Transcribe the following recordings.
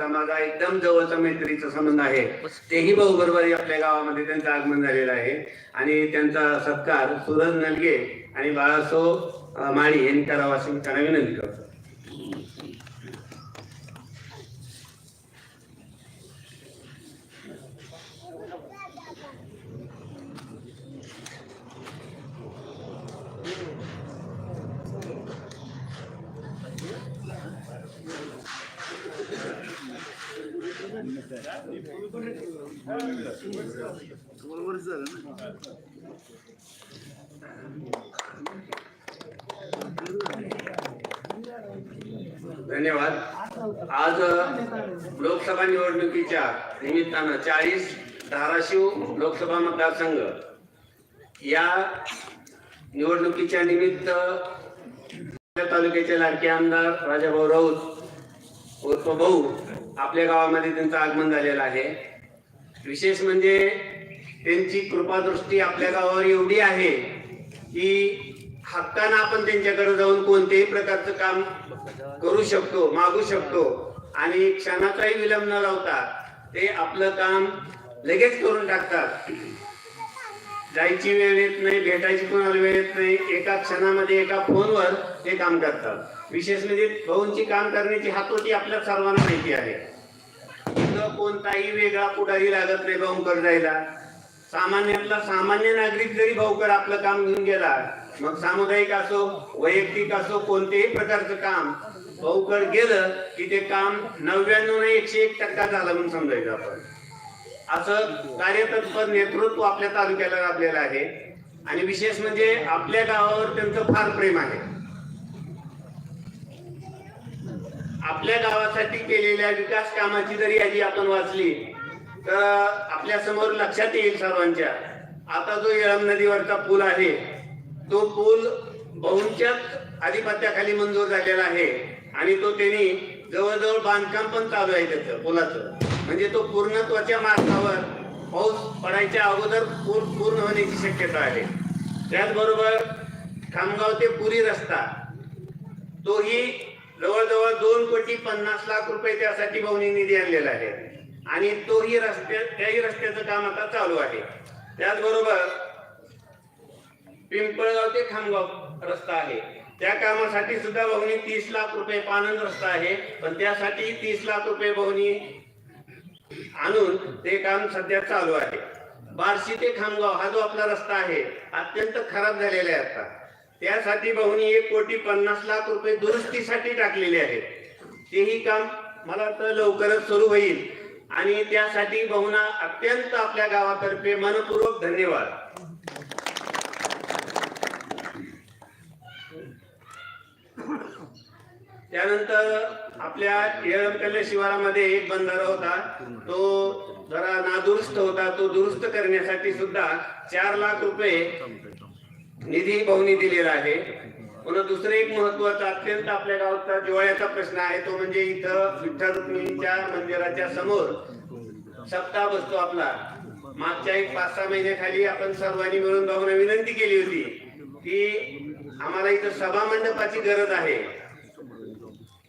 साहेबांचा माझा एकदम जवळचा मैत्रीचा संबंध आहे. तेही भाऊ बरोबर आपल्या गावामध्ये त्यांचं आगमन झालेलं आहे. आणि त्यांचा सत्कार सुरज नलगे आणि बाळासो माळी यांनी करावा अशी मी त्यांना विनंती करतो धन्यवाद आज अ, लोकसभा निवडणुकीच्या निमित्तानं चाळीस धाराशिव लोकसभा मतदारसंघ. या निवडणुकीच्या निमित्त तालुक्याचे लाडके आमदार राजाभाऊ राऊत उर्फ भाऊ आपल्या गावामध्ये त्यांचं आगमन झालेलं आहे. विशेष म्हणजे त्यांची कृपादृष्टी आपल्या गावावर एवढी आहे की हक्कानं आपण त्यांच्याकडे जाऊन कोणत्याही प्रकारचं काम करू शकतो मागू शकतो आणि क्षणाचाही विलंब न लावता ते आपलं काम लगेच करून टाकतात. जायची वेळ येत नाही भेटायची कोणाला वेळ येत नाही एका क्षणामध्ये एका फोनवर ते काम करतात. विशेष म्हणजे भाऊंची काम करण्याची हातोटी आपल्या सर्वांना माहिती आहे. इथं कोणताही वेगळा पुढारी लागत नाही भाऊंकडे जायला. सामान्यातला सामान्य नागरिक जरी भाऊकर आपलं काम घेऊन गेला मग सामुदायिक असो वैयक्तिक असो कोणतेही प्रकारचं काम भाऊकडे गेलं की ते काम नव्याण्णव नाही एकशे एक टक्का झालं म्हणून समजायचं आपण. असं कार्यतत्पर नेतृत्व आपल्या तालुक्याला लाभलेलं आहे. आणि विशेष म्हणजे आपल्या गावावर त्यांचं फार प्रेम आहे. आपल्या गावासाठी केलेल्या विकास कामाची जरी यादी आपण वाचली तर आपल्यासमोर लक्षात येईल सर्वांच्या. आता जो येळम नदीवरचा पूल आहे तो पूल बहुंच्याच आधिपत्याखाली मंजूर झालेला आहे. आणि तो त्यांनी जवळजवळ बांधकाम पण चालू आहे त्याचं पुलाचं. म्हणजे तो पूर्णत्वाच्या मार्गावर पाऊस पडायच्या अगोदर पूर पूर्ण होण्याची शक्यता आहे. त्याचबरोबर खामगाव ते पुरी रस्ता तोही जवळजवळ दोन कोटी पन्नास लाख रुपये त्यासाठी भाऊनी निधी आणलेला आहे. आणि तोही रस्त्या त्याही रस्त्याचं काम आता चालू आहे. त्याचबरोबर पिंपळगाव ते खामगाव रस्ता आहे. त्या कामासाठी सुद्धा भाऊनी तीस लाख रुपये पानंद रस्ता आहे. पण त्यासाठी तीस लाख रुपये भाऊनी आणून ते काम सध्या चालू आहे. बार्शी ते खामगाव हा जो आपला रस्ता आहे अत्यंत खराब झालेला आहे आता. त्यासाठी भाऊनी एक कोटी पन्नास लाख रुपये दुरुस्तीसाठी टाकलेले आहेत. तेही काम मला तर लवकरच सुरू होईल. आणि त्यासाठी बहुना अत्यंत आपल्या गावातर्फे मनपूर्वक धन्यवाद. त्यानंतर आपल्या येळमकल्ले शिवारामध्ये एक बंधारा होता. तो जरा नादुरुस्त होता. तो दुरुस्त करण्यासाठी सुद्धा चार लाख रुपये निधी भाऊनी दिलेला आहे. पुन्हा दुसरं एक महत्त्वाचा अत्यंत आपल्या गावचा दिवाळ्याचा प्रश्न आहे. तो म्हणजे इथं विठ्ठल रुक्मिणीच्या मंदिराच्या समोर सप्ताह बसतो आपला. मागच्या एक पाच सहा महिन्याखाली आपण सर्वांनी मिळून भाऊना विनंती केली होती की आम्हाला इथं सभा मंडपाची गरज आहे.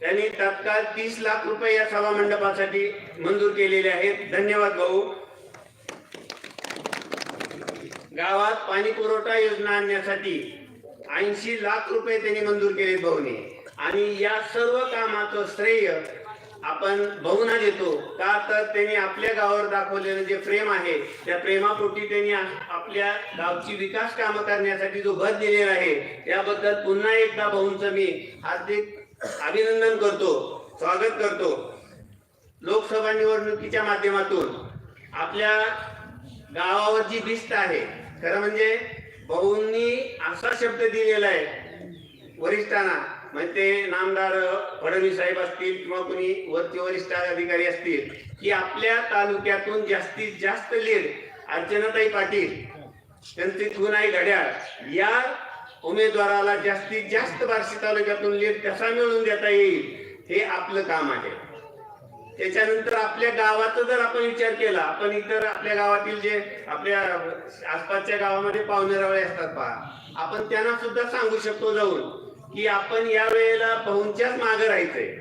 त्यांनी तत्काळ तीस लाख रुपये या सभा मंडपासाठी मंजूर केलेले आहेत. धन्यवाद भाऊ. गावात पाणी पुरवठा योजना आणण्यासाठी ऐंशी लाख रुपये त्यांनी मंजूर केले भाऊने. आणि या सर्व कामाचं श्रेय आपण भाऊना देतो. का तर त्यांनी आपल्या गावावर दाखवलेलं जे प्रेम आहे त्या प्रेमापोटी त्यांनी आपल्या गावची विकास कामं करण्यासाठी जो भर दिलेला आहे त्याबद्दल पुन्हा एकदा भाऊंचं मी हार्दिक अभिनंदन करतो स्वागत करतो. लोकसभा निवडणुकीच्या माध्यमातून आपल्या गावावर जी भिस्त आहे खरं म्हणजे भाऊंनी असा शब्द दिलेला आहे वरिष्ठांना म्हणजे नामदार फडणवीस साहेब असतील किंवा कोणी वरचे वरिष्ठ अधिकारी असतील की आपल्या तालुक्यातून जास्तीत जास्त लीड अर्चनाताई पाटील त्यांचे खुनाई घड्याळ या उमेदवाराला जास्तीत जास्त बार्शी तालुक्यातून लीड कसा मिळवून देता येईल हे आपलं काम आहे. त्याच्यानंतर आपल्या गावाचा जर आपण विचार केला आपण इतर आपल्या गावातील जे आपल्या आसपासच्या गावामध्ये पाहुणेरावळे असतात पहा आपण त्यांना सुद्धा सांगू शकतो जाऊन की आपण या वेळेला पाहुणच्याच मागे राहायचंय.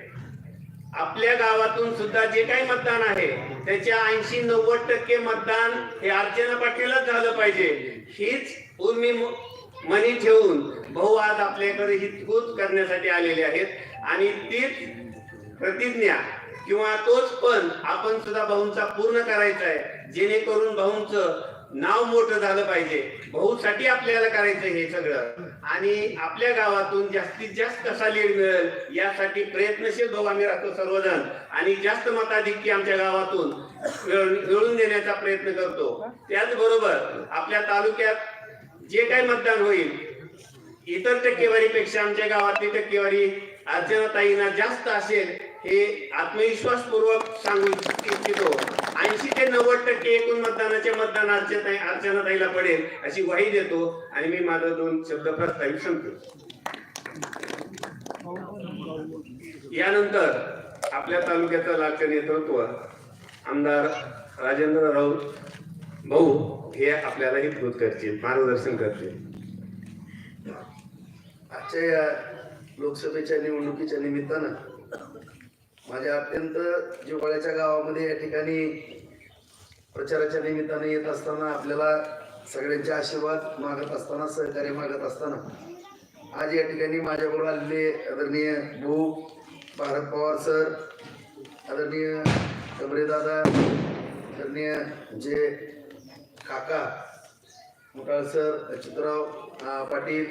आपल्या गावातून सुद्धा जे काही मतदान आहे त्याच्या ऐंशी नव्वद टक्के मतदान हे अर्चना पाटीलच झालं पाहिजे. हीच उर्मी मनी ठेवून भाऊ आज आपल्याकडे हितगुज करण्यासाठी आलेले आहेत. आणि तीच प्रतिज्ञा किंवा तोच पण आपण सुद्धा भाऊंचा पूर्ण करायचा आहे. जेणेकरून भाऊंचं नाव मोठं झालं पाहिजे. भाऊसाठी आपल्याला करायचं हे सगळं. आणि आपल्या गावातून जास्तीत जास्त कसा लीड मिळेल यासाठी प्रयत्नशील भाऊ आम्ही राहतो सर्वजण. आणि जास्त मताधिक्य आमच्या गावातून मिळवून देण्याचा प्रयत्न करतो. त्याचबरोबर आपल्या तालुक्यात जे काही मतदान होईल इतर टक्केवारीपेक्षा आमच्या गावातली टक्केवारी अर्चनाताईंना जास्त असेल हे आत्मविश्वासपूर्वक सांगू इच्छितो. ऐंशी ते नव्वद टक्के एकूण मतदानाचे मतदान अर्चना अर्चनाताईला पडेल अशी ग्वाही देतो आणि मी माझा दोन शब्द प्रस्तावित संपतो. यानंतर आपल्या तालुक्याचं लाडकं नेतृत्व आमदार राजेंद्र राऊत भाऊ हे आपल्याला हितगुज करतील मार्गदर्शन करतील. आजच्या या लोकसभेच्या निवडणुकीच्या निमित्तानं माझ्या अत्यंत जिव्हाळ्याच्या गावामध्ये या ठिकाणी प्रचाराच्या निमित्तानं येत असताना आपल्याला सगळ्यांचे आशीर्वाद मागत असताना सहकार्य मागत असताना आज या ठिकाणी माझ्याबरोबर आलेले आदरणीय भाऊ भारत पवार सर आदरणीय कमरेदादा आदरणीय जे काका मोटाळ सर अच्युतराव पाटील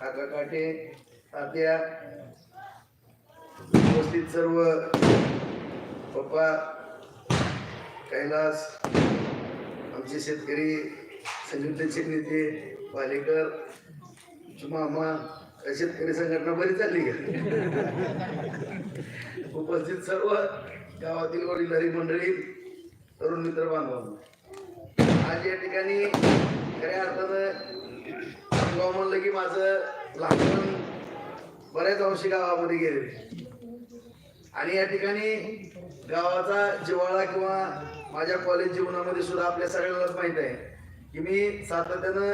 काका काटे तात्या उपस्थित सर्व पप्पा कैलास आमचे शेतकरी संघटनेचे नेते पालेकर मामा काय शेतकरी संघटना बरी चालली उपस्थित सर्व गावातील वडीलधारी मंडळी तरुण मित्र बांधवांना. आज या ठिकाणी खऱ्या अर्थानं गाव म्हणलं की माझं लहानपण बऱ्याच अंशी गावामध्ये गेले आणि या ठिकाणी गावाचा जिव्हाळा किंवा माझ्या कॉलेज जीवनामध्ये सुद्धा आपल्या सगळ्यांनाच माहीत आहे की मी सातत्यानं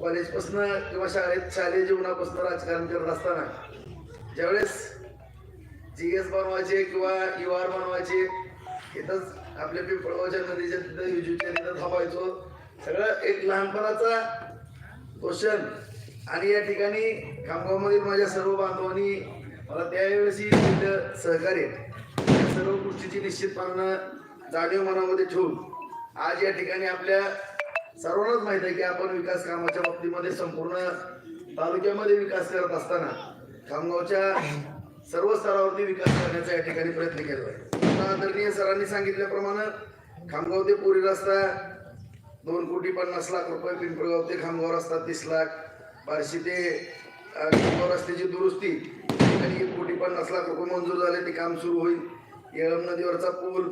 कॉलेजपासून किंवा शाळेत शालेय जीवनापासून राजकारण करत असताना ज्यावेळेस जी एस बनवायचे किंवा यू आर बनवायचे इथंच आपल्या पिंपळगावच्या नदीच्या तिथं विजूच्या तिथं थांबायचो सगळं एक लहानपणाचा क्वेश्चन आणि या ठिकाणी खामगावमध्ये माझ्या सर्व बांधवांनी मला त्यावेळेसही दिलं सहकार्य सर्व गोष्टीची निश्चितपणानं जाणीव मनामध्ये ठेवून आज या ठिकाणी आपल्या सर्वांनाच माहीत आहे की आपण विकास कामाच्या बाबतीमध्ये संपूर्ण तालुक्यामध्ये विकास करत असताना खामगावच्या सर्व स्तरावरती विकास करण्याचा या ठिकाणी प्रयत्न केला आहे. आदरणीय सरांनी सांगितल्याप्रमाणे खामगाव ते पुरी रस्ता दोन कोटी पन्नास लाख रुपये पिंपळगाव ते खामगाव रस्ता तीस लाख. बार्शी ते खामगाव रस्त्याची दुरुस्ती एक कोटी पन्नास लाख रुपये मंजूर झाले ते काम सुरू होईल. येळम नदीवरचा पूल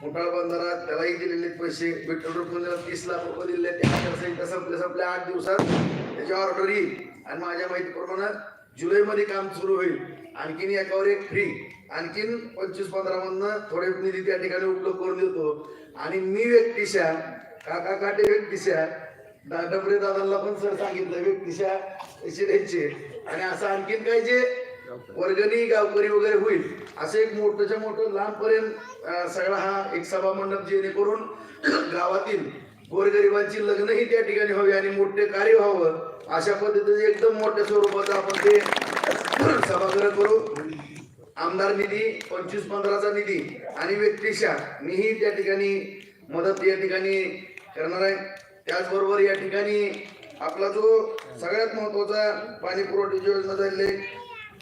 मोठाळ बंधारा त्यालाही दिलेले पैसे. पेट्रोल रुपये तीस लाख रुपये दिले ते आचारसंहिता संपल्या संपल्या आठ दिवसात त्याची ऑर्डर येईल. आणि माझ्या माहितीप्रमाणे जुलैमध्ये काम सुरू होईल. आणखीन एकावर एक फ्री आणखीन पंचवीस पंधरा मधनं थोडे निधी त्या ठिकाणी उपलब्ध करून देतो. आणि मी व्यक्तिशा काका काटे व्यक्तिशा डबरे दादांना पण सर सांगितलं व्यक्तिशा पैसे द्यायचे. आणि असं आणखीन काही जे वर्गणी गावकरी वगैरे होईल असं एक मोठंच्या मोठं लहानपर्यंत सगळा हा एक सभा मंडप जेणेकरून गावातील गोरगरिबांची लग्नही त्या ठिकाणी व्हावी आणि मोठे कार्य व्हावं अशा पद्धतीने एकदम मोठ्या स्वरूपाचं आपण ते सभागृह करू आमदार निधी पंचवीस पंधराचा निधी आणि व्यक्तिशा मीही त्या ठिकाणी मदत या ठिकाणी करणार आहे. त्याचबरोबर या ठिकाणी आपला जो सगळ्यात महत्त्वाचा पाणी पुरवठ्याची योजना झालेली आहे,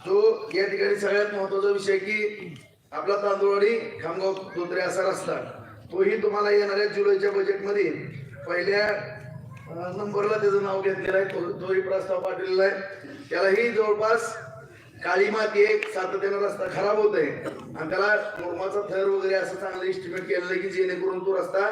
जो या ठिकाणी सगळ्यात महत्त्वाचा विषय की आपला तांदूळवाडी खामगाव धोत्रे असा रस्ता तोही तुम्हाला येणाऱ्या जुलैच्या बजेटमध्ये पहिल्या नंबरला त्याचं नाव घेतलेलं आहे तो तोही प्रस्ताव पाठवलेला आहे. त्यालाही जवळपास काळी माती एक सातत्यानं रस्ता खराब होत आहे आणि त्याला मुरमाचा थर वगैरे असं चांगलं इस्टिमेट केलेलं आहे की जेणेकरून तो रस्ता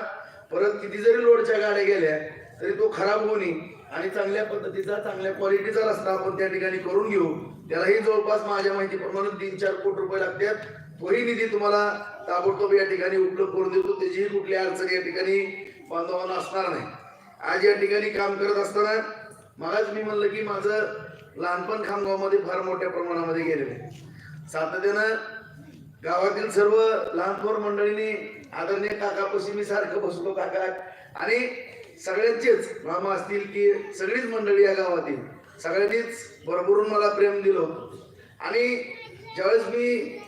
परत किती जरी लोडच्या गाड्या गेल्या तरी तो खराब होणे आणि चांगल्या पद्धतीचा चांगल्या क्वालिटीचा रस्ता आपण त्या ठिकाणी करून घेऊ. त्यालाही जवळपास माझ्या माहितीप्रमाणे तीन चार कोटी रुपये लागतात. तोही निधी तुम्हाला ताबडतोब या ठिकाणी उपलब्ध करून देतो. त्याचीही कुठली अडचण या ठिकाणी बांधवांना असणार नाही. आज या ठिकाणी काम करत असताना मलाच मी म्हणलं की माझं लहानपण खामगावमध्ये फार मोठ्या प्रमाणामध्ये गेलेले. सातत्यानं गावातील सर्व लहानपोर मंडळींनी आदरणीय काकापाशी मी सारखं बसलो काका. आणि सगळ्यांचेच मामा असतील की सगळीच मंडळी या गावातील सगळ्यांनीच भरभरून मला प्रेम दिलं होतं. आणि ज्यावेळेस मी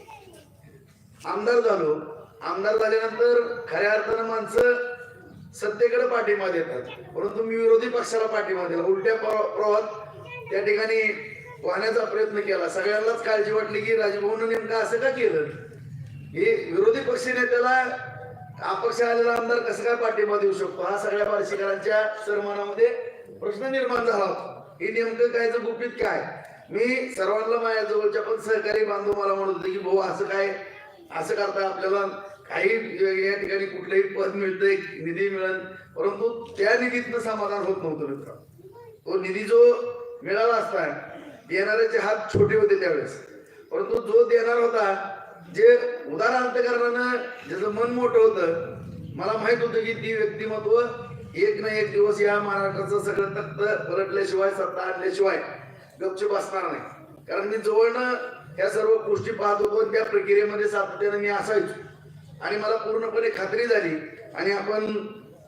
आमदार झालो आमदार झाल्यानंतर खऱ्या अर्थानं माणसं सत्तेकडे पाठिंबा देतात. परंतु मी विरोधी पक्षाला पाठिंबा दिला. उलट्या प्र- प्रवाहात त्या ठिकाणी वाहण्याचा प्रयत्न केला. सगळ्यांनाच काळजी वाटली की राजभवन नेमकं असं का केलं? हे विरोधी पक्ष नेत्याला अपक्ष आलेला आमदार कसं काय पाठिंबा देऊ शकतो? हा सगळ्या बार्शीकरांच्या सरमानामध्ये प्रश्न निर्माण झाला होता. हे नेमकं काय गुपित काय? मी सर्वांना माझ्या जवळच्या पण सहकारी बांधव मला म्हणत होते की भाऊ असं काय? असं करता आपल्याला काही या ठिकाणी कुठलंही पद मिळतंय निधी मिळेल. परंतु त्या निधीतनं समाधान होत नव्हतं मित्र. तो निधी जो मिळाला असता. देणाऱ्याचे हात छोटे होते त्यावेळेस. परंतु जो देणार होता जे उदार अंतकरणानं ज्याचं मन मोठं होतं मला माहीत होतं की ती व्यक्तिमत्व एक ना एक दिवस या महाराष्ट्राचं सगळं तख्त पलटल्याशिवाय सत्ता आणल्याशिवाय गपचूप असणार नाही. कारण मी जवळनं या सर्व गोष्टी पाहत होतो त्या प्रक्रियेमध्ये सातत्यानं मी असायचो. आणि मला पूर्णपणे खात्री झाली. आणि आपण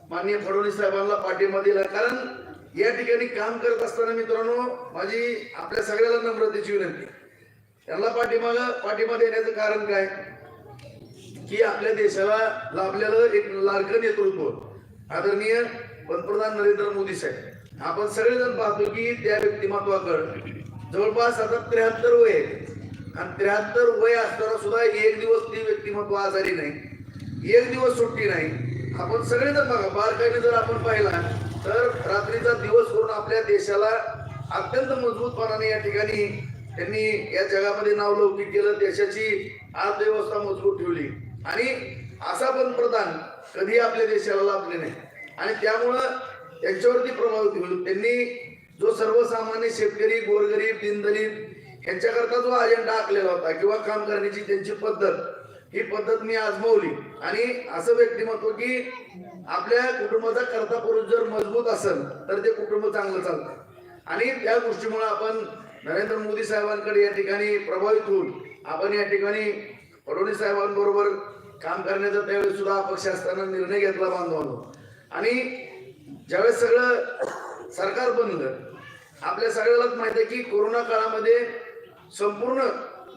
माननीय फडणवीस साहेबांना पाठिंबा दिला. कारण या ठिकाणी काम करत असताना मित्रांनो माझी आपल्या सगळ्याला नम्रतेची विनंती. त्यांना पाठिंबा पाठिंबा देण्याचं कारण काय? की आपल्या देशाला लाभलेलं एक लाडकं नेतृत्व आदरणीय पंतप्रधान नरेंद्र मोदी साहेब. आपण सगळेजण पाहतो की त्या व्यक्तिमत्वाकडे जवळपास आता त्र्याहत्तर वय आहे आणि त्र्याहत्तर वय असताना सुद्धा एक दिवस ती व्यक्तिमत्व आजारी नाही. एक दिवस सुट्टी नाही. आपण सगळेजण बघा बारकाईने जर आपण पाहिला तर रात्रीचा दिवस करून आपल्या देशाला अत्यंत मजबूतपणाने या ठिकाणी त्यांनी या जगामध्ये नावलौकिक केलं देशाची अर्थव्यवस्था मजबूत ठेवली. आणि असा पंतप्रधान कधी आपल्या देशाला लाभले नाही. आणि त्यामुळं त्यांच्यावरती प्रभावित होईल. त्यांनी जो सर्वसामान्य शेतकरी गोरगरीब दिनदलित यांच्याकरता जो अजेंडा आखलेला होता किंवा काम करण्याची त्यांची पद्धत ही पद्धत मी आजमावली. आणि असं व्यक्तिमत्व की आपल्या कुटुंबाचा करता पुरुष जर मजबूत असेल तर ते कुटुंब चांगलं चालतं. आणि त्या गोष्टीमुळे आपण नरेंद्र मोदी साहेबांकडे या ठिकाणी प्रभावित होऊन आपण या ठिकाणी फडणवीस साहेबांबरोबर काम करण्याचा त्यावेळेस सुद्धा अपक्ष असताना निर्णय घेतला बांधवांनो. आणि ज्यावेळेस सगळं सरकार बनलं आपल्या सगळ्यालाच माहिती आहे की कोरोना काळामध्ये संपूर्ण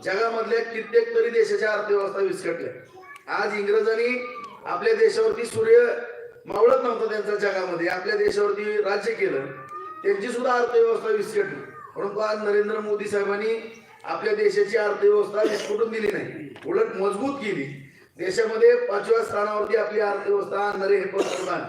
जगामधल्या कित्येक तरी देशाच्या अर्थव्यवस्था विस्कटल्या. आज इंग्रजांनी आपल्या देशावरती सूर्य मावळत नव्हता त्यांच्या जगामध्ये. आपल्या देशावरती राज्य केलं. त्यांची सुद्धा अर्थव्यवस्था विस्कटली. परंतु आज नरेंद्र मोदी साहेबांनी आपल्या देशाची अर्थव्यवस्था विस्कटून दिली नाही. उलट मजबूत केली. देशामध्ये पाचव्या स्थानावरती आपली अर्थव्यवस्था आणणारे हे पंतप्रधान.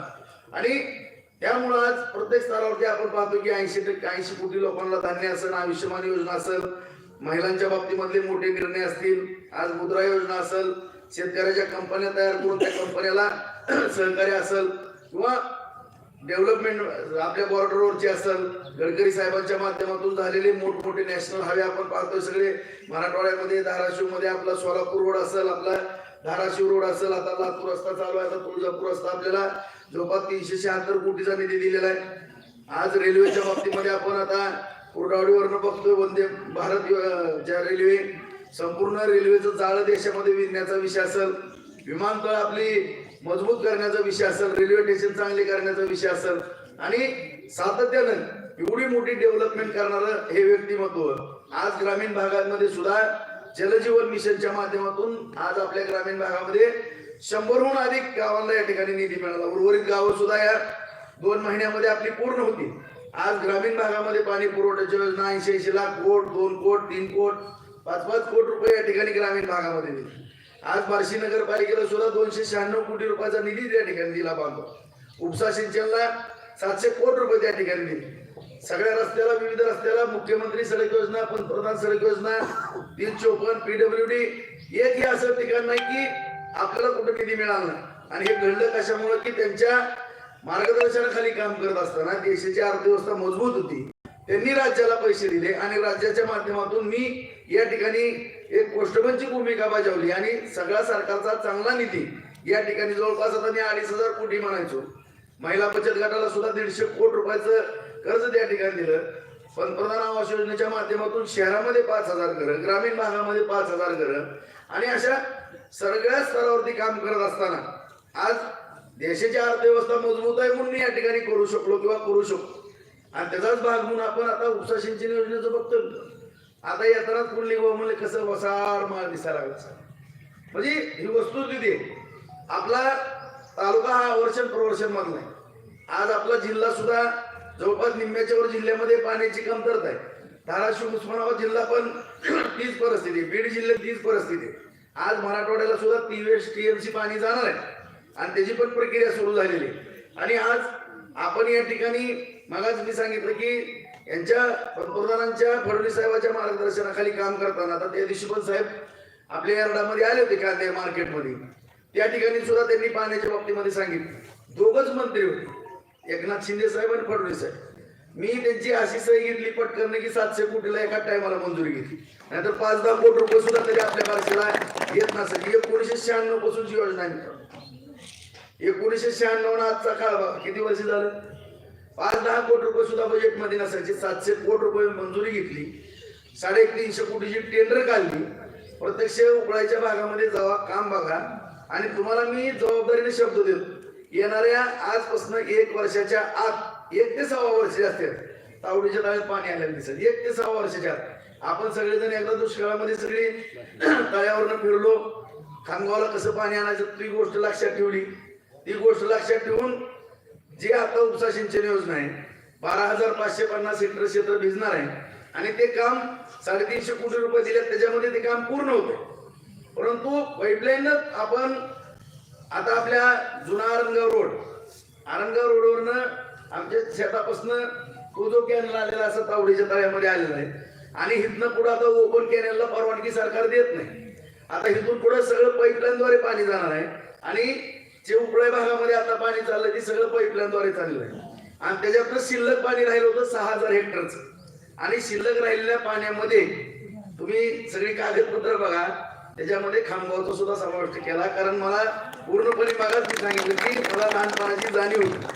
आणि त्यामुळं आज प्रत्येक स्तरावरती आपण पाहतो की ऐंशी टक्के ऐंशी कोटी लोकांना धान्य असेल आयुष्यमान योजना असेल महिलांच्या बाबतीमधले मोठे निर्णय असतील आज मुद्रा योजना असेल शेतकऱ्याच्या कंपन्या तयार करून त्या कंपन्याला सहकार्य असेल किंवा डेव्हलपमेंट आपल्या बॉर्डरवरची असेल गडकरी साहेबांच्या माध्यमातून झालेले मोठमोठे नॅशनल हायवे आपण पाहतोय सगळे. मराठवाड्यामध्ये धाराशिवमध्ये आपला सोलापूर रोड असेल आपला धाराशिव रोड असेल आता लातूर रस्ता चालू आहे आता तुळजापूर रस्ता आपल्याला जवळपास तीनशे शहात्तर कोटीचा निधी दिलेला आहे. आज रेल्वेच्या बाबतीमध्ये आपण आता कुरगावडीवरनं बघतोय वंदे भारत ज्या रेल्वे संपूर्ण रेल्वेचं जाळं देशामध्ये विणण्याचा विषय असेल विमानतळ आपली मजबूत करण्याचा विषय असेल रेल्वे स्टेशन चांगले करण्याचा विषय असेल आणि सातत्यानं एवढी मोठी डेव्हलपमेंट करणारं हे व्यक्तिमत्व. आज ग्रामीण भागांमध्ये सुद्धा जलजीवन मिशनच्या माध्यमातून आज आपल्या ग्रामीण भागामध्ये शंभरहून अधिक गावांना या ठिकाणी निधी मिळाला. उर्वरित गावं सुद्धा या दोन महिन्यामध्ये आपली पूर्ण होती. आज ग्रामीण भागामध्ये पाणी पुरवठ्याची योजना ऐंशी ऐंशी लाख कोट दोन कोट तीन कोट पाच पाच कोट रुपये या ठिकाणी ग्रामीण भागामध्ये दिले. आज बार्शी नगरपालिकेला सुद्धा दोनशे शहाण्णव कोटी रुपयाचा निधी त्या ठिकाणी दिला बांधव. उपसा सिंचनला सातशे कोटी रुपये त्या ठिकाणी दिले. सगळ्या रस्त्याला विविध रस्त्याला मुख्यमंत्री सडक योजना पंतप्रधान सडक योजना तीन चोपन्न पीडब्ल्यू डी एकही असं ठिकाण नाही की आपल्याला कुठं निधी मिळाला नाही. आणि हे घडलं कशामुळे? की त्यांच्या मार्गदर्शनाखाली काम करत असताना देशाची अर्थव्यवस्था मजबूत होती. त्यांनी राज्याला पैसे दिले आणि राज्याच्या माध्यमातून मी या ठिकाणी एक पोस्टमनची भूमिका बजावली आणि सगळा सरकारचा चांगला निधी या ठिकाणी जवळपास आता मी अडीच हजार कोटी म्हणायचो. महिला बचत गटाला सुद्धा दीडशे कोटी रुपयाचं कर्ज त्या ठिकाणी दिलं. पंतप्रधान आवास योजनेच्या माध्यमातून शहरामध्ये पाच हजार घरं ग्रामीण भागामध्ये पाच हजार घरं आणि अशा सगळ्या स्तरावरती काम करत असताना आज देशाची अर्थव्यवस्था मजबूत आहे म्हणून या ठिकाणी करू शकलो किंवा करू शकतो. आणि त्याचाच भाग म्हणून आपण आता उपसा सिंचन योजनेचं बघतो आता येतानाच पुढली म्हणले कसं वसार माल दिसायला लागला. म्हणजे ही वस्तू तिथे आपला तालुका हा वर्षण प्रवर्षण मधला आहे. आज आपला जिल्हा सुद्धा जवळपास निम्म्याच्या वर जिल्ह्यामध्ये पाण्याची कमतरता आहे. धाराशिव उस्मानाबाद जिल्हा पण तीच परिस्थिती आहे. बीड जिल्ह्यात तीच परिस्थिती आहे. आज मराठवाड्याला सुद्धा टी एम टीएमसी पाणी जाणार आहे. आणि त्याची पण प्रक्रिया सुरू झालेली. आहे आणि आज आपण या ठिकाणी मगाच मी सांगितलं की यांच्या पंतप्रधानांच्या फडणवीस साहेबांच्या मार्गदर्शनाखाली काम करताना आता त्या दिवशी पण साहेब आपल्या यार्डामध्ये आले होते कांदे मार्केटमध्ये. त्या ठिकाणी सुद्धा त्यांनी पाण्याच्या बाबतीमध्ये सांगितलं. दोघच मंत्री होते. एकनाथ शिंदे साहेब आणि फडणवीस साहेब. मी त्यांची अशी सही घेतली पटकन की सातशे कोटीला एका टायमाला मंजुरी घेतली. नाहीतर पाच दहा कोटी रुपये सुद्धा तरी आपल्या बारशीला येत नसेल एकोणीसशे शहाण्णव पासूनची योजना आहे. मित्रांनो. एकोणीसशे शहाण्णव आजचा काळ बघा किती वर्ष झालं? पाच दहा कोटी रुपये सुद्धा बजेटमध्ये नसायचे. सातशे कोटी रुपये मंजुरी घेतली. साडेतीनशे कोटीची टेंडर काढली. प्रत्यक्ष उकळायच्या भागामध्ये जावा काम बघा. आणि तुम्हाला मी जबाबदारीने शब्द देतो. येणाऱ्या आजपासून एक वर्षाच्या आत एक ते सव्वा वर्षाचे असतील तावडीच्या तळ्यात पाणी आलेलं दिसत एक ते सव्वा वर्षाच्या आत. आपण सगळेजण एकदा दुष्काळामध्ये सगळी तळ्यावरनं फिरलो. खामगावला कसं पाणी आणायचं ती गोष्ट लक्षात ठेवली. ती गोष्ट लक्षात ठेवून जी आता उपसा सिंचन योजना आहे बारा हजार पाचशे पन्नास हेक्टर क्षेत्र भिजणार आहे आणि ते काम साडेतीनशे कोटी रुपये दिले त्याच्यामध्ये ते काम पूर्ण होतं परंतु पाईपलाईनच आपण आता आपल्या जुना आरंगाव रोड आरंगाव रोडवरनं आमच्या शेतापासून तो जो कॅनल आलेला असं तावडीच्या तळ्यामध्ये आलेला आहे. आणि इथनं पुढे आता ओपन कॅनलला परवानगी सरकार देत नाही. आता इथून पुढे सगळं पाईपलाईनद्वारे पाणी जाणार आहे. आणि जे उपळ्या भागामध्ये आता पाणी चाललंय ते सगळं पाईपलाईनद्वारे चाललंय. आणि त्याच्यातनं शिल्लक पाणी राहिलं होतं सहा हजार हेक्टरचं. आणि शिल्लक राहिलेल्या पाण्यामध्ये तुम्ही सगळी कागदपत्र बघा. त्याच्यामध्ये खामगावचा सुद्धा समाविष्ट केला. कारण मला पूर्णपणे मागास मी सांगितलं की मला लहानपणाची जाणीव होती.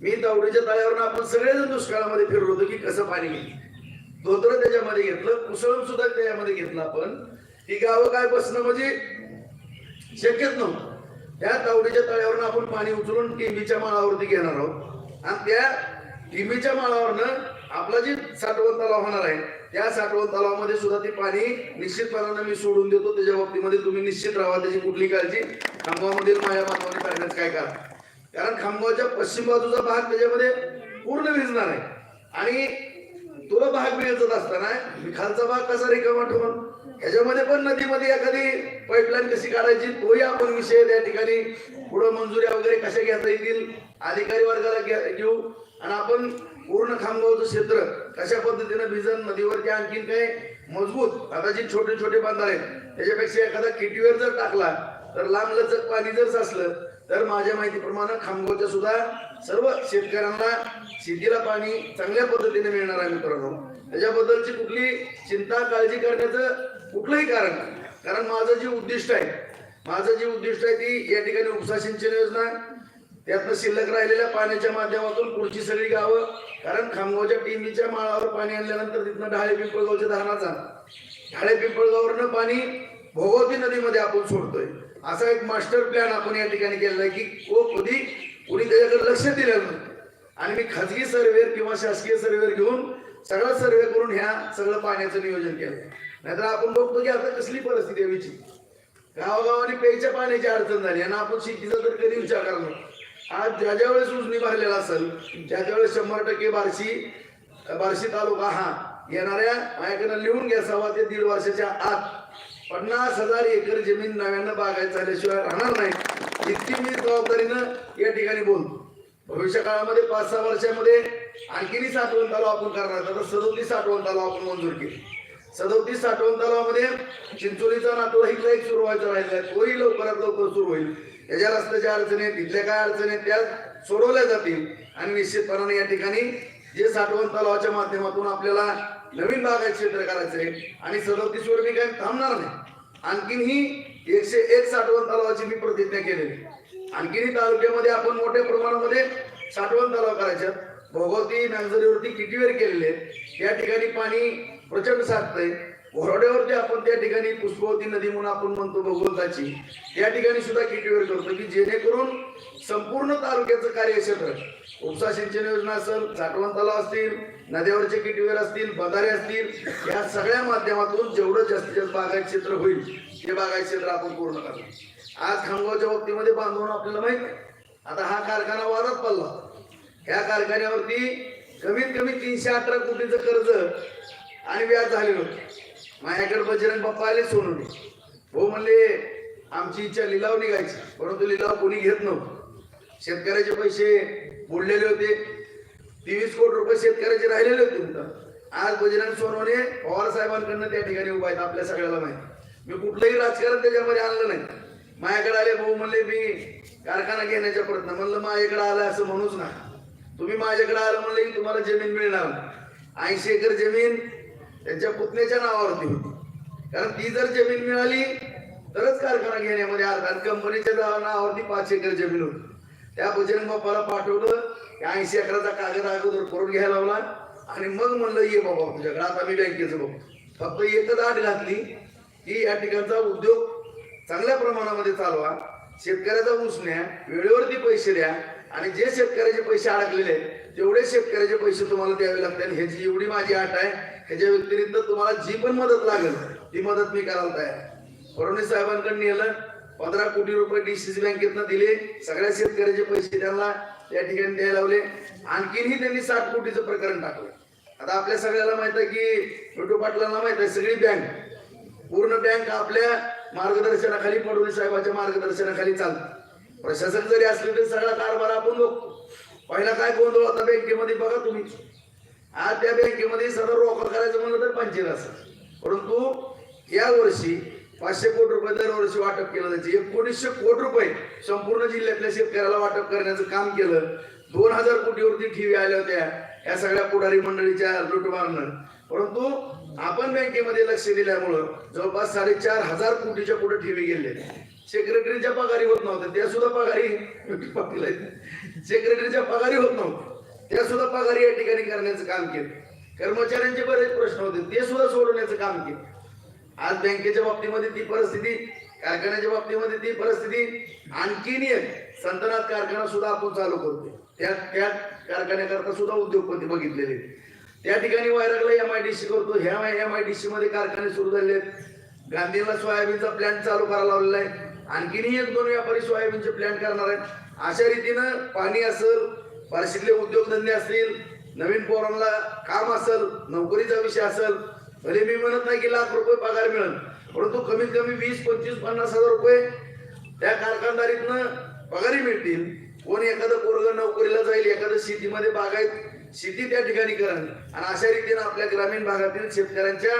मी दौडीच्या तळ्यावरून आपण सगळेजण दुष्काळामध्ये फिरलो होतो की कसं पाणी घेईल धोत्र त्याच्यामध्ये घेतलं कुसळून सुद्धा त्याच्यामध्ये घेतलं आपण. ही गावं काय बसणं म्हणजे शक्यच नव्हतं. त्या तावडीच्या तळ्यावरून आपण पाणी उचलून टिंबीच्या माळावरती घेणार आहोत. आणि त्या टिंबीच्या माळावरनं आपला जी साठवण तलाव होणार आहे त्या साठवण तलावामध्ये सुद्धा ते पाणी निश्चितपणानं मी सोडून देतो. त्याच्या बाबतीमध्ये तुम्ही निश्चित राहा त्याची कुठली काळजी खामगावमधील माझ्या बांधवांनी करण्याचं काय करा कारण खामगावच्या पश्चिम बाजूचा भाग त्याच्यामध्ये पूर्ण भिजणार आहे. आणि तो भाग मिळत असताना मी खालचा भाग कसा रिकामा ठेवून ह्याच्यामध्ये पण नदीमध्ये एखादी पाईपलाईन कशी काढायची तोही आपण विषय त्या ठिकाणी पुढं मंजुऱ्या वगैरे कशा घेता येतील अधिकारी वर्गाला घेऊ. आणि आपण पूर्ण खामगावचं क्षेत्र कशा पद्धतीनं भिजन नदीवरती आणखीन काय मजबूत आता जे छोटे छोटे बांधार आहेत त्याच्यापेक्षा एखादा किटीवर जर टाकला तर लांब लचक पाणी जर साचलं तर माझ्या माहितीप्रमाणे खामगावच्या सुद्धा सर्व शेतकऱ्यांना शेतीला पाणी चांगल्या पद्धतीने मिळणार आहे मित्रांनो. त्याच्याबद्दलची कुठली चिंता काळजी करण्याचं कुठलंही कारण नाही. कारण माझं जे उद्दिष्ट आहे माझं जे उद्दिष्ट आहे ती या ठिकाणी उपसा सिंचन योजना त्यातनं शिल्लक राहिलेल्या पाण्याच्या माध्यमातून पुढची सगळी गावं कारण खामगावच्या टिंबीच्या माळावर पाणी आणल्यानंतर तिथनं ढाळे पिंपळगावच्या धरणाचा. ढाळे पिंपळगावरनं पाणी भोगवती नदीमध्ये आपण सोडतोय. असा एक मास्टर प्लॅन आपण या ठिकाणी केलेला आहे की को कधी कुणी त्याच्याकडे लक्ष दिलं नाही. आणि मी खाजगी सर्वेअर किंवा शासकीय सर्वेअर घेऊन सगळं सर्वे करून ह्या सगळं पाण्याचं नियोजन केलं. नाहीतर आपण बघतो की आता कसली परिस्थिती आहे विची गावागावाने प्यायच्या पाण्याची अडचण झाली आणि आपण शेतीचा तर कधी विचार करणार आज ज्या ज्या वेळेस उजनी भरलेला असेल ज्या ज्या वेळेस शंभर टक्के बार्शी बार्शी तालुका हा येणाऱ्या माझ्याकडनं लिहून घ्या सव्वा ते दीड वर्षाच्या आत. पन्नास हजार एकर जमीन नव्यानं बागायत झाल्याशिवाय राहणार नाही. इतकी मी जबाबदारीनं या ठिकाणी बोलतो. भविष्य काळामध्ये पाच सहा वर्षामध्ये आणखीनही साठवण तलाव आपण करणार. आता सदोतीस साठवण तलाव आपण मंजूर केली. सदोतीस साठवण तलावामध्ये चिंचोलीचा नातोडा इथला एक सुरू व्हायचा राहिला आहे तोही लवकरात लवकर सुरू होईल. याच्या रस्त्याच्या अडचणी आहेत तिथल्या काय अडचणी आहेत त्या सोडवल्या जातील. आणि निश्चितपणाने या ठिकाणी जे साठवण तलावाच्या माध्यमातून आपल्याला नवीन भागात क्षेत्र करायचं आहे आणि सदोतीस वर मी काही थांबणार नाही. आणखीन ही एकशे एक साठवण तलावाची मी प्रतिज्ञा केलेली आणखीनही तालुक्यामध्ये आपण मोठ्या प्रमाणामध्ये साठवण तलाव करायच्यात भोगवती नंगझरीवरती किती वेळ केलेले आहेत. या ठिकाणी पाणी प्रचंड साठतंय घोरड्यावरती आपण त्या ठिकाणी पुष्पवती नदी म्हणून आपण म्हणतो भगवंताची त्या ठिकाणी सुद्धा किटीवर करतो की जेणेकरून संपूर्ण तालुक्याचं कार्यक्षेत्र उपसा सिंचन योजना असेल साठवण तलाव असतील नद्यावरचे किटीवर असतील बंधारे असतील या सगळ्या माध्यमातून जेवढं जास्तीत जास्त बागायत क्षेत्र होईल ते बागायत क्षेत्र आपण पूर्ण करतो आज खामगावच्या बाबतीमध्ये बांधवून आपल्याला माहीत आहे. आता हा कारखाना वादात पडला. ह्या कारखान्यावरती कमीत कमी तीनशे अठरा कोटीचं कर्ज आणि व्याज झालेलं होतं माझ्याकडे बजरंग बाप्पा आले सोनूने हो म्हणले आमची इच्छा लिलाव निघायची. परंतु लिलाव कोणी घेत नव्हतं. शेतकऱ्याचे पैसे बुडलेले होते. तेवीस कोटी रुपये शेतकऱ्याचे राहिलेले होते आज बजरंग सोनवणे पवार साहेबांकडनं त्या ठिकाणी उभा आहेत आपल्या सगळ्याला माहिती. मी कुठलंही राजकारण त्याच्यामध्ये आणलं नाही. माझ्याकडे आले भाऊ म्हणले मी कारखाना घेण्याचा प्रयत्न म्हणलं माझ्याकडे आलं असं म्हणूच ना तुम्ही माझ्याकडे आलं म्हणलं की तुम्हाला जमीन मिळणार ऐंशी एकर जमीन त्यांच्या पुतण्याच्या नावावरती होती. कारण ती जर जमीन मिळाली तरच कारखाना घेण्यामध्ये अर्थ कंपनीच्या नावावरती पाच एकर जमीन होती. त्या भजन बाप्पाला पाठवलं ऐंशी एकराचा कागद अगोदर करून घ्यायला लावला. आणि मग म्हणलं ये बाबा तुझ्याकडे आता मी बँकेचं बाबा फक्त एकच आठ घातली. की या ठिकाणचा उद्योग चांगल्या प्रमाणामध्ये चालवा. शेतकऱ्याचा उसण्या न्या वेळेवरती पैसे द्या. आणि जे शेतकऱ्याचे पैसे अडकलेले आहेत तेवढे शेतकऱ्याचे पैसे तुम्हाला द्यावे लागतात ह्याची एवढी माझी आठ आहे. ह्याच्या व्यतिरिक्त तुम्हाला जी पण मदत लागेल ती मदत मी करायला तयार आहे. फडणवीस साहेबांकडे नेलं पंधरा कोटी रुपये डीसीसी बँकेतनं दिले सगळ्या शेतकऱ्याचे पैसे त्यांना त्या ठिकाणी द्यायला लावले आणखीनही त्यांनी साठ कोटीचं प्रकरण टाकलं. आता आपल्या सगळ्याला माहीत आहे की छोटू पाटलांना माहीत आहे सगळी बँक पूर्ण बँक आपल्या मार्गदर्शनाखाली फडणवीस साहेबांच्या मार्गदर्शनाखाली चालते. प्रशासक जरी असले तरी सगळा कारभार आपण बघतो. पहिला काय गोंधळ होता बँकेमध्ये बघा तुम्ही. आज त्या बँकेमध्ये सदर रोखा करायचं म्हणलं तर पंचायत असं परंतु या वर्षी पाचशे कोटी रुपये दरवर्षी वाटप केलं जायचे. एकोणीसशे कोटी रुपये संपूर्ण जिल्ह्यातल्या शेतकऱ्याला वाटप करण्याचं काम केलं. दोन हजार कोटीवरती ठेवी आल्या होत्या. या सगळ्या पुढारी मंडळीच्या लुटमारनं परंतु आपण बँकेमध्ये लक्ष दिल्यामुळं जवळपास साडेचार हजार कोटीच्या पुढे ठेवी गेले. सेक्रेटरीच्या पगारी होत नव्हत्या. त्या सुद्धा पगारी आहेत. सेक्रेटरीच्या पगारी होत नव्हत्या. त्या सुद्धा पगारी या ठिकाणी करण्याचं काम केलं. कर्मचाऱ्यांचे बरेच प्रश्न होते ते सुद्धा सोडवण्याचं काम केलं. आज बँकेच्या बाबतीमध्ये ती परिस्थिती कारखान्याच्या बाबतीमध्ये ती परिस्थिती आणखीन एक संतनात कारखाना सुद्धा आपण चालू करतो त्या त्या कारखान्याकरता सुद्धा उद्योगपती बघितलेले आहेत. त्या ठिकाणी वैरागला एम आय डी सी करतो. ह्या एम आय डी सी मध्ये कारखाने सुरू झाले आहेत. गांधीला सोयाबीनचा प्लॅन चालू करायला लावलेला आहे. आणखीनही एक दोन व्यापारी सोयाबीनचे प्लॅन करणार आहेत. अशा रीतीनं पाणी असेल बार्शीतले उद्योगधंदे असतील नवीन पोरांना काम असेल नोकरीचा विषय असेल भले मी म्हणत नाही की लाख रुपये पगार मिळेल परंतु कमीत कमी वीस पंचवीस पन्नास हजार रुपये त्या कारखानदारीतनं पगारी मिळतील. कोण एखादं पोरग नोकरीला जाईल एखादं शेतीमध्ये बागायत शेती त्या ठिकाणी करण आणि अशा रीतीनं आपल्या ग्रामीण भागातील शेतकऱ्यांच्या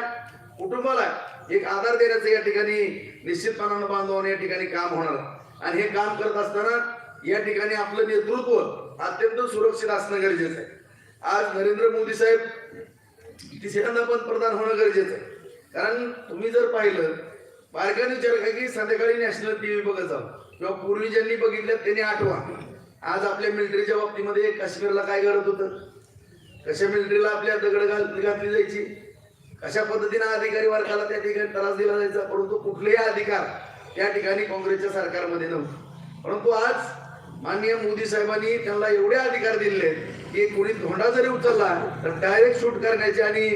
कुटुंबाला एक आधार देण्याचं या ठिकाणी निश्चितपणानं बांधवानं या ठिकाणी काम होणार. आणि हे काम करत असताना या ठिकाणी आपलं नेतृत्व अत्यंत सुरक्षित असणं गरजेचं आहे. आज नरेंद्र मोदी साहेब तिसऱ्यांदा पंतप्रधान होणं गरजेचं आहे. कारण तुम्ही जर पाहिलं बारकाने विचार का की संध्याकाळी नॅशनल टीव्ही बघत जाऊ. किंवा पूर्वी ज्यांनी बघितलं त्यांनी आठवा. आज आपल्या मिलिटरीच्या बाबतीमध्ये काश्मीरला काय घडत होतं? कशा मिलिटरीला आपल्या दगड घाल घातली जायची? कशा पद्धतीनं अधिकारी वर्गाला त्या ठिकाणी त्रास दिला जायचा? परंतु कुठलेही अधिकार त्या ठिकाणी काँग्रेसच्या सरकारमध्ये नव्हते. परंतु आज माननीय मोदी साहेबांनी त्यांना एवढे अधिकार दिले की कोणी धोंडा जरी उचलला तर डायरेक्ट शूट करण्याचे आणि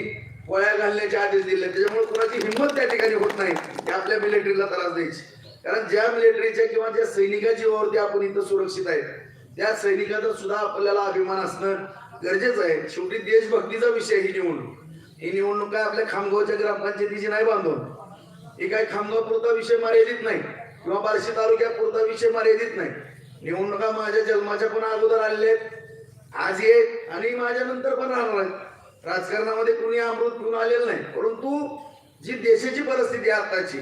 गोळ्या घालण्याचे आदेश दिले त्याच्यामुळे कोणाची हिंमत त्या ठिकाणी होत नाही की आपल्या मिलिटरीला त्रास द्यायची. कारण ज्या मिलिटरीच्या किंवा ज्या सैनिकाची वरती आपण इथं सुरक्षित आहे त्या सैनिकाचा सुद्धा आपल्याला अभिमान असणं गरजेचं आहे. शेवटी देशभक्तीचा विषय ही निवडणूक. ही निवडणूक काय आपल्या खामगावच्या ग्रामपंचायतीची नाही बांधून. ही काय खामगाव पुरता विषय मर्यादित नाही किंवा बार्शी तालुक्यात पुरता विषय मर्यादित नाही. निवडणुका माझ्या जन्माच्या पण अगोदर आलेले आहेत. आज एक आणि माझ्या नंतर पण राहणार आहेत. राजकारणामध्ये कुणी अमृत घेऊन आलेलं नाही. परंतु जी देशाची परिस्थिती आहे आताची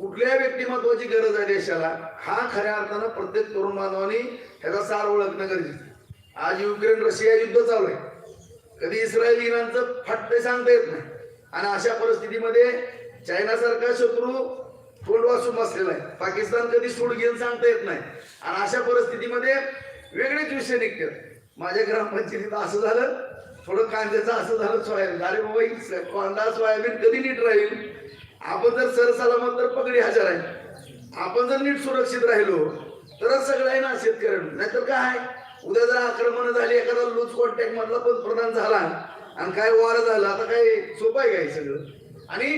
कुठल्या व्यक्तिमत्वाची गरज आहे देशाला हा खऱ्या अर्थानं प्रत्येक तरुण बांधवांनी ह्याचा सार ओळखणं गरजेचं आहे. आज युक्रेन रशिया युद्ध चालू आहे. कधी इस्रायल इराणचं फटते सांगता येत नाही. आणि अशा परिस्थितीमध्ये चायनासारखा शत्रू तोंड वाचून बसलेला आहे. पाकिस्तान कधी सोड घेऊन सांगता येत नाही. आणि अशा परिस्थितीमध्ये वेगळेच विषय निघतात. माझ्या ग्रामपंचायतीत असं झालं थोडं कांद्याचं असं झालं सोयाबीन. अरे बाबा ही कांदा सोयाबीन कधी नीट राहील? आपण जर सरसलामत तर पगडी हजर आहे. आपण जर नीट सुरक्षित राहिलो तरच सगळं आहे ना शेतकऱ्यांना. नाहीतर काय? उद्या जर आक्रमण झाली एखादा लूज कॉन्टॅक्ट मधला पंतप्रधान झाला आणि काय वार झाला आता काय सोपं आहे काय सगळं? आणि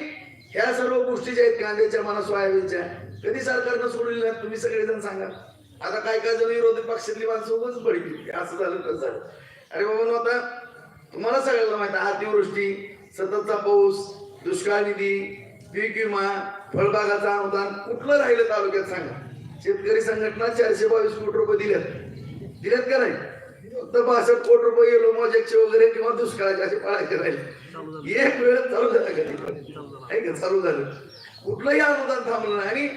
ह्या सर्व गोष्टी ज्या आहेत कांद्याच्या म्हणा सोयाबीनच्या कधी सरकारनं सोडलेल्या तुम्ही सगळेजण सांगा. आता काय काय जण विरोधी पक्षातली माणसं उगाच बळी असं झालं कसं झालं. अरे बाबा आता तुम्हाला सगळ्यांना माहिती आहे अतिवृष्टी सततचा पाऊस दुष्काळ निधी पीक विमा फळबागाचं अनुदान कुठलं राहिलं तालुक्यात सांगा. शेतकरी संघटना चारशे बावीस कोटी रुपये दिल्यात. दिल्यात का नाही? बासष्ट कोटी रुपये येलो मॉजेक्टचे वगैरे किंवा दुष्काळाचे असे पळायचे राहिले. एक वेळ चालू झाला का तिकडे? आहे का? चालू झालं. कुठलंही अनुदान थांबलं नाही. आणि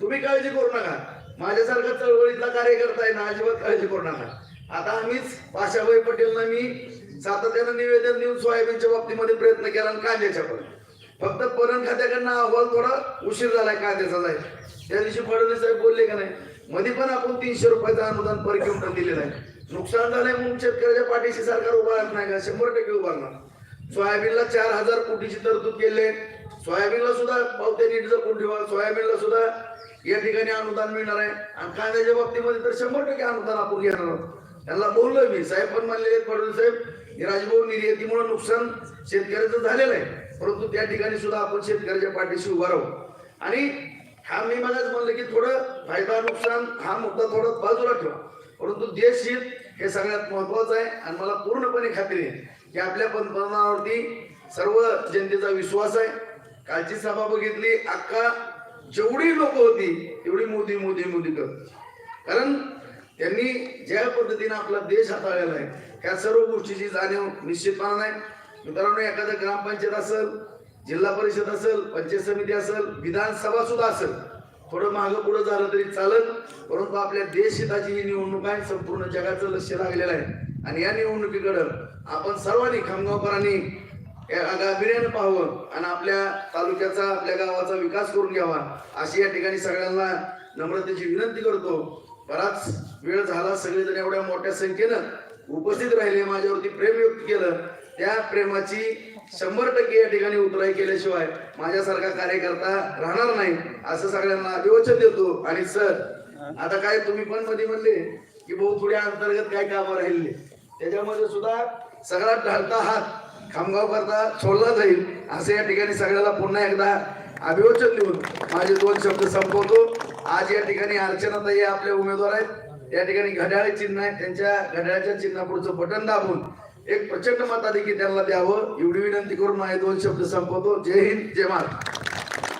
तुम्ही काळजी करू नका. माझ्यासारखा चळवळीतला कार्यकर्ता आहे ना अजिबात काळजी करू नका. आता आम्हीच पाशाबाई पटेलना मी सातत्यानं निवेदन देऊन सोयाबीनच्या बाबतीमध्ये प्रयत्न केला आणि कांद्याच्या पण. फक्त पणन खात्याकडनं अहवाल थोडा उशीर झालाय कांद्याचा जाईल. त्या दिवशी फडणवीस साहेब बोलले का नाही? मध्ये पण आपण तीनशे रुपयाचं अनुदान पर क्विंटल दिलेलं आहे. नुकसान झालंय म्हणून शेतकऱ्याच्या पाठीशी सरकार उभारत नाही का? शंभर टक्के उभारणार सोयाबीनला चार हजार कोटीची तरतूद केली आहे. सोयाबीनला सुद्धा पावते नीट जपून ठेवा. सोयाबीनला सुद्धा या ठिकाणी अनुदान मिळणार आहे. आणि कांद्याच्या बाबतीमध्ये तर शंभर टक्के अनुदान आपण घेणार आहोत. त्यांना बोललोय मी. साहेब पण म्हणलेले आहेत फडणवीस साहेब ही राजभाऊ निर्यातीमुळे नुकसान शेतकऱ्याचं झालेलं आहे. परंतु त्या ठिकाणी सुद्धा आपण शेतकऱ्याच्या पाठीशी उभा राहू. आणि हा मी मलाच म्हणलं की थोडं फायदा नुकसान हा मुद्दा थोडा बाजूला ठेवा. परंतु देश हित हे सगळ्यात महत्वाचं आहे आणि मला पूर्णपणे खात्री आहे की आपल्या पंतप्रधानावरती सर्व जनतेचा विश्वास आहे. कालची सभा बघितली अख्खा जेवढी लोक होती तेवढी मोदी मोदी मोदी करत. कारण त्यांनी ज्या पद्धतीने आपला देश हाताळलेला आहे ह्या सर्व गोष्टीची जाणीव निश्चितपणे नाही. मित्रांनो एखादं ग्रामपंचायत असेल जिल्हा परिषद असेल पंचायत समिती असेल विधानसभा सुद्धा असेल थोडं मागं पुढं झालं तरी चालत परंतु आपल्या देशहिताची ही निवडणूक आहे संपूर्ण जगाचं लक्ष लागलेलं आहे. आणि या निवडणुकीकडं आपण सर्वांनी खामगावकरांनी या गांभीर्यानं पाहावं आणि आपल्या तालुक्याचा आपल्या गावाचा विकास करून घ्यावा अशी या ठिकाणी सगळ्यांना नम्रतेची विनंती करतो. बराच वेळ झाला सगळेजण एवढ्या मोठ्या संख्येनं उपस्थित राहिले माझ्यावरती प्रेम व्यक्त केलं. त्या प्रेमाची शंभर टक्के या ठिकाणी उतराई केल्याशिवाय माझ्यासारखा कार्यकर्ता राहणार नाही असं सगळ्यांना अभिवचन देतो. आणि सर आता काय तुम्ही पण मध्ये म्हणले की भाऊ पुढे अंतर्गत काय कामं राहिले त्याच्यामध्ये सुद्धा सगळा ढालता हात खामगाव करता सोडला जाईल असं या ठिकाणी सगळ्याला पुन्हा एकदा अभिवचन देऊन माझे दोन शब्द संपवतो. आज या ठिकाणी अर्चना ताई आपले उमेदवार आहेत. त्या ठिकाणी घड्याळे चिन्ह आहे. त्यांच्या घड्याळाच्या चिन्हापुढचं बटन दाबून एक प्रचंड मताधिकी त्यांना द्यावं एवढी विनंती करून माझे दोन शब्द संपवतो. जय हिंद जय महाराष्ट्र.